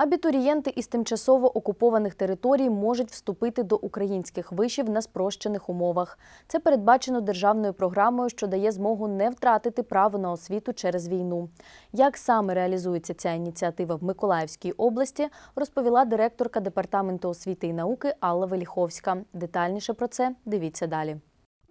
Абітурієнти із тимчасово окупованих територій можуть вступити до українських вишів на спрощених умовах. Це передбачено державною програмою, що дає змогу не втратити право на освіту через війну. Як саме реалізується ця ініціатива в Миколаївській області, розповіла директорка департаменту освіти і науки Алла Веліховська. Детальніше про це дивіться далі.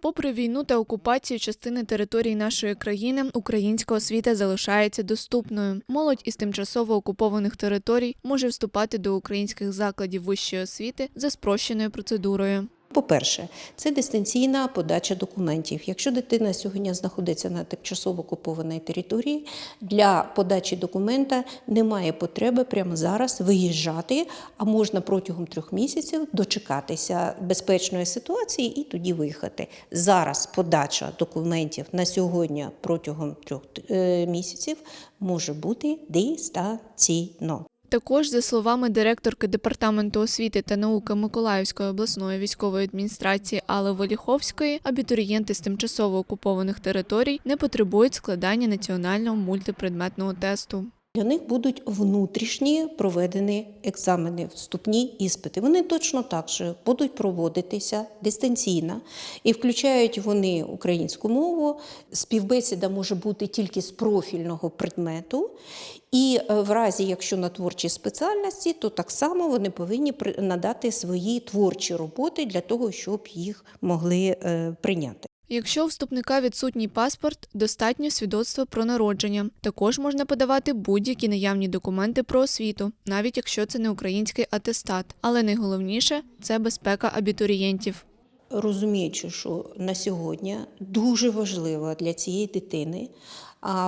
Попри війну та окупацію частини території нашої країни, українська освіта залишається доступною. Молодь із тимчасово окупованих територій може вступати до українських закладів вищої освіти за спрощеною процедурою. По-перше, це дистанційна подача документів. Якщо дитина сьогодні знаходиться на тимчасово окупованій території, для подачі документа немає потреби прямо зараз виїжджати, а можна протягом трьох місяців дочекатися безпечної ситуації і тоді виїхати. Зараз подача документів на сьогодні протягом трьох е, місяців може бути дистанційно. Також, за словами директорки департаменту освіти та науки Миколаївської обласної військової адміністрації Алли Воліховської, абітурієнти з тимчасово окупованих територій не потребують складання національного мультипредметного тесту. Для них будуть внутрішні проведені екзамени, вступні іспити. Вони точно так же будуть проводитися дистанційно і включають вони українську мову. Співбесіда може бути тільки з профільного предмету. І е, в разі, якщо на творчій спеціальності, то так само вони повинні надати свої творчі роботи для того, щоб їх могли е, прийняти. Якщо у вступника відсутній паспорт, достатньо свідоцтва про народження. Також можна подавати будь-які наявні документи про освіту, навіть якщо це не український атестат. Але найголовніше це безпека абітурієнтів. розуміючи, що на сьогодні дуже важливо для цієї дитини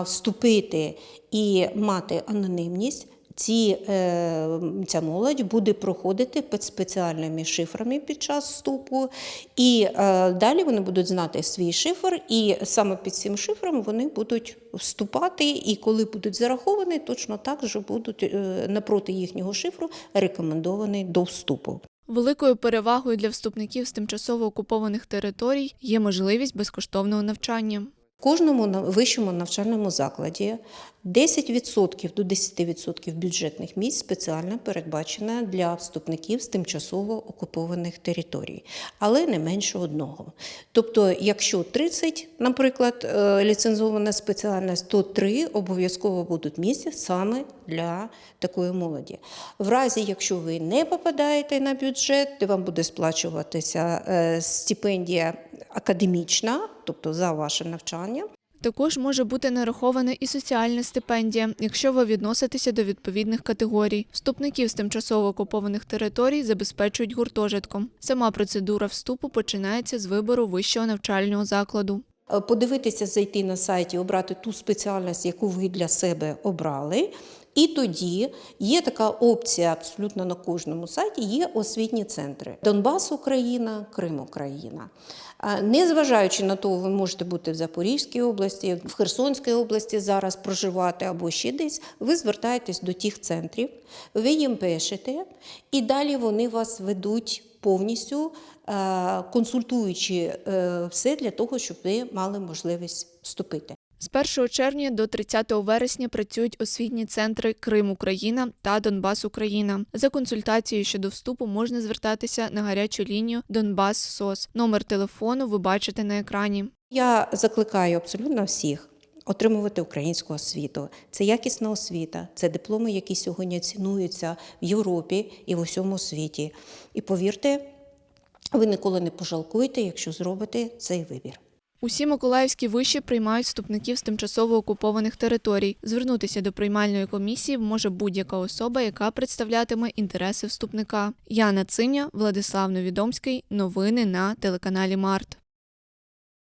вступити і мати анонімність. Ці, е, ця молодь буде проходити під спеціальними шифрами під час вступу, і е, далі вони будуть знати свій шифр, і саме під цим шифром вони будуть вступати, і коли будуть зараховані, точно так же будуть е, напроти їхнього шифру рекомендовані до вступу. Великою перевагою для вступників з тимчасово окупованих територій є можливість безкоштовного навчання. В кожному вищому навчальному закладі 10% до 10% бюджетних місць спеціально передбачено для вступників з тимчасово окупованих територій, але не менше одного. Тобто, якщо 30, наприклад, е, ліцензована спеціальність, то 3 обов'язково будуть місця саме для такої молоді. В разі, якщо ви не попадаєте на бюджет, де вам буде сплачуватися е, стипендія академічна, тобто за ваше навчання. Також може бути нарахована і соціальна стипендія, якщо ви відноситеся до відповідних категорій. Вступників з тимчасово окупованих територій забезпечують гуртожитком. Сама процедура вступу починається з вибору вищого навчального закладу. Е, Подивитися, зайти на сайті, обрати ту спеціальність, яку ви для себе обрали. І тоді є така опція абсолютно на кожному сайті. Є освітні центри: Донбас, Україна, Крим, Україна. Незважаючи на те, ви можете бути в Запорізькій області, в Херсонській області зараз проживати або ще десь. Ви звертаєтесь до тих центрів, ви їм пишете, і далі вони вас ведуть повністю, консультуючи е, все для того, щоб ви мали можливість вступити. З 1 червня до 30 вересня працюють освітні центри Крим Україна та Донбас Україна. За консультацією щодо вступу можна звертатися на гарячу лінію Донбас СОС. Номер телефону ви бачите на екрані. Я закликаю абсолютно всіх. Отримувати українську освіту це якісна освіта, це дипломи, які сьогодні цінуються в Європі і в усьому світі. І повірте, ви ніколи не пожалкуєте, якщо зробите цей вибір. Усі миколаївські виші приймають вступників з тимчасово окупованих територій. Звернутися до приймальної комісії може будь-яка особа, яка представлятиме інтереси вступника. Яна Циня, Владислав Новідомський. Новини на телеканалі Март.